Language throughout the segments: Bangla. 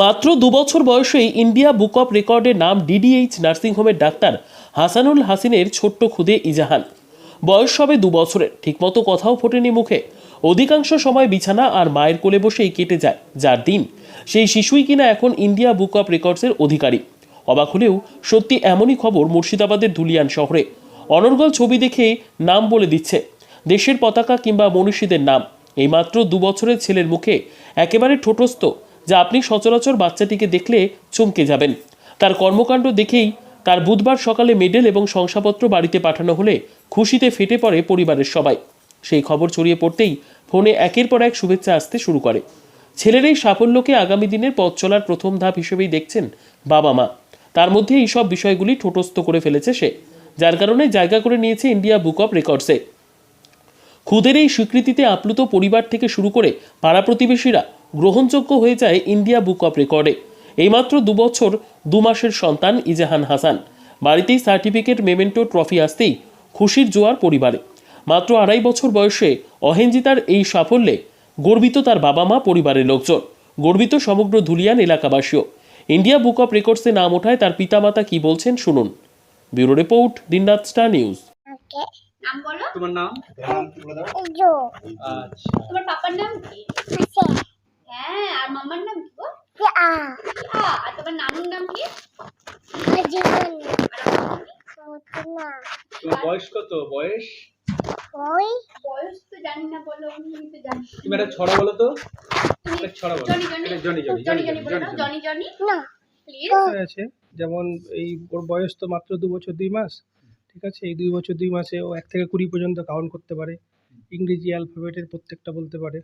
মাত্র দুবছর বয়সেই ইন্ডিয়া বুক অফ রেকর্ডের নাম ডিডিএইচ নার্সিংহোমের ডাক্তার হাসানুল হাসিনের ছোট্ট খুদে ইজাহান বয়স সবে দু বছরের, ঠিকমতো কথাও ফোটেনি মুখে। অধিকাংশ সময় বিছানা আর মায়ের কোলে বসেই কেটে যায় যার দিন। সেই শিশুই কিনা এখন ইন্ডিয়া বুক অফ রেকর্ডসের অধিকারী। অবাক হলেও সত্যি এমনই খবর মুর্শিদাবাদের ধুলিয়ান শহরে। অনর্গল ছবি দেখে নাম বলে দিচ্ছে, দেশের পতাকা কিংবা মনীষীদের নাম। এইমাত্র দু বছরের ছেলের মুখে একেবারে ঠোঁটস্থ যা আপনি সচরাচর বাচ্চাটিকে দেখলে চমকে যাবেন। তার কর্মকাণ্ড দেখেই তার বুধবার সকালে মেডেল এবং শংসাপত্র বাড়িতে পাঠানো হলে খুশিতে ফেটে পড়ে পরিবারের সবাই। সেই খবর ছড়িয়ে পড়তেই ফোনে একের পর এক শুভেচ্ছা আসতে শুরু করে। ছেলের এই সাফল্যকে আগামী দিনের পথ চলার প্রথম ধাপ হিসেবেই দেখছেন বাবা মা। তার মধ্যে এই সব বিষয়গুলি ঠোঁটস্থ করে ফেলেছে সে, যার কারণে জায়গা করে নিয়েছে ইন্ডিয়া বুক অফ রেকর্ডসে খুদের এই স্বীকৃতিতে আপ্লুত পরিবার থেকে শুরু করে পাড়া প্রতিবেশীরা গ্রহণযোগ্য হয়ে যায় ইন্ডিয়া বুক অফ রেকর্ডে। এইমাত্র দু বছর দু মাসের সন্তান ইজাহান হাসান। বাড়িতেই সার্টিফিকেট মেমেন্টো ট্রফি আসতেই খুশির জোয়ার পরিবারে। মাত্র আড়াই বছর বয়সে অহেঞ্জিতার এই সাফল্যে গর্বিত তার বাবা মা পরিবারের লোকজন গর্বিত সমগ্র ধুলিয়ান এলাকাবাসীও। ইন্ডিয়া বুক অফ রেকর্ডসে নাম ওঠায় তার পিতামাতা কি বলছেন শুনুন। Bureau report Dinraat Star News. নাম বলো। তোমার নাম? জো আচ্ছা। তোমার পাপার নাম কি? হ্যাঁ আর মামার নাম কি গো? আ। আ, আর তোমার নানুর নাম কি? জীবন তোমার বয়স কত? বয়স? ওই বয়স তো জানি না বলো আমি তো জানি তুমি একটা ছড়া বলো তো। একটা ছড়া বলো। জনি জনি এটা Johnny Johnny Johnny Johnny Johnny বলে দাও জনি। জনি না। প্লিজ আছে যেমন এই ওর বয়স তো মাত্র দু বছর দুই মাস। ঠিক আছে? এই দুই বছর দুই মাসে ও এক থেকে কুড়ি পর্যন্ত কাউন্ট করতে পারে। ইংরেজি অ্যালফাবেটের প্রত্যেকটা বলতে পারে।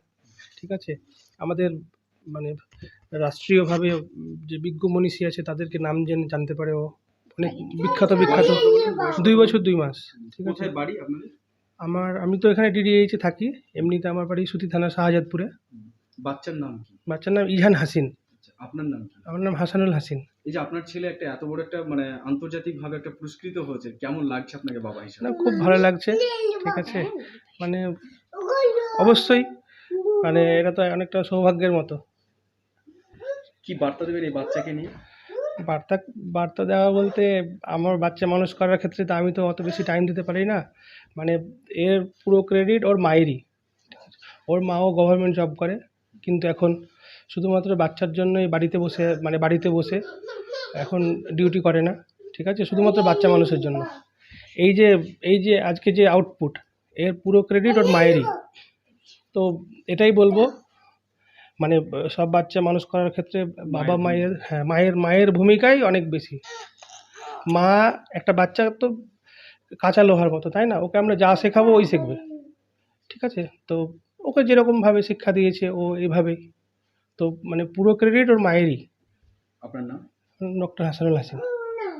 ঠিক আছে? আমাদের মানে রাষ্ট্রীয়ভাবে যে বিজ্ঞ মনীষী আছে তাদেরকে নাম জেনে জানতে পারে ও। অনেক বিখ্যাত বিখ্যাত। দুই বছর দুই মাস ঠিক আছে? বাড়ি আপনাদের? আমার আমি তো এখানে ডিডিএইচে থাকি এমনিতে আমার বাড়ি সুতি থানা শাহজাদপুরে। বাচ্চার নাম কি? বাচ্চার নাম ইহান হাসিন। আচ্ছা, আপনার নাম কি? আমার নাম হাসানুল হাসিন। এই যে আপনার ছেলে একটা এত বড় একটা মানে আন্তর্জাতিক ভাবে একটা পুরস্কৃত হয়েছে কেমন লাগছে আপনাকে বাবা হিসেবে? না খুব ভালো লাগছে ঠিক আছে? মানে অবশ্যই মানে এটা তো অনেকটা সৌভাগ্যের মতো। কি বার্তা দেবেন এই বাচ্চাকে নিয়ে? বার্তা বার্তা দেওয়া বলতে আমার বাচ্চা মানুষ করার ক্ষেত্রে তো আমি তো অত বেশি টাইম দিতে পারি না। মানে এর পুরো ক্রেডিট ওর মায়েরই। ওর মাও গভর্নমেন্ট জব করে কিন্তু এখন শুধুমাত্র বাচ্চার জন্যই বাড়িতে বসে মানে বাড়িতে বসে এখন ডিউটি করে না ঠিক আছে? শুধুমাত্র বাচ্চা মানুষের জন্য। এই যে এই যে আজকে যে আউটপুট এর পুরো ক্রেডিট ওর মায়েরই। তো এটাই বলব। মানে সব বাচ্চা মানুষ করার ক্ষেত্রে বাবা মায়ের হ্যাঁ মায়ের মায়ের ভূমিকাই অনেক বেশি। মা একটা বাচ্চা তো কাঁচা লোহার মতো তাই না? ওকে আমরা যা শেখাবো ওই শিখবে। ঠিক আছে? তো ওকে যেরকমভাবে শিক্ষা দিয়েছে ও এইভাবেই তো মানে পুরো ক্রেডিট ওর মায়েরই। আপনার নাম? ডক্টর হাসানুল হাসিন।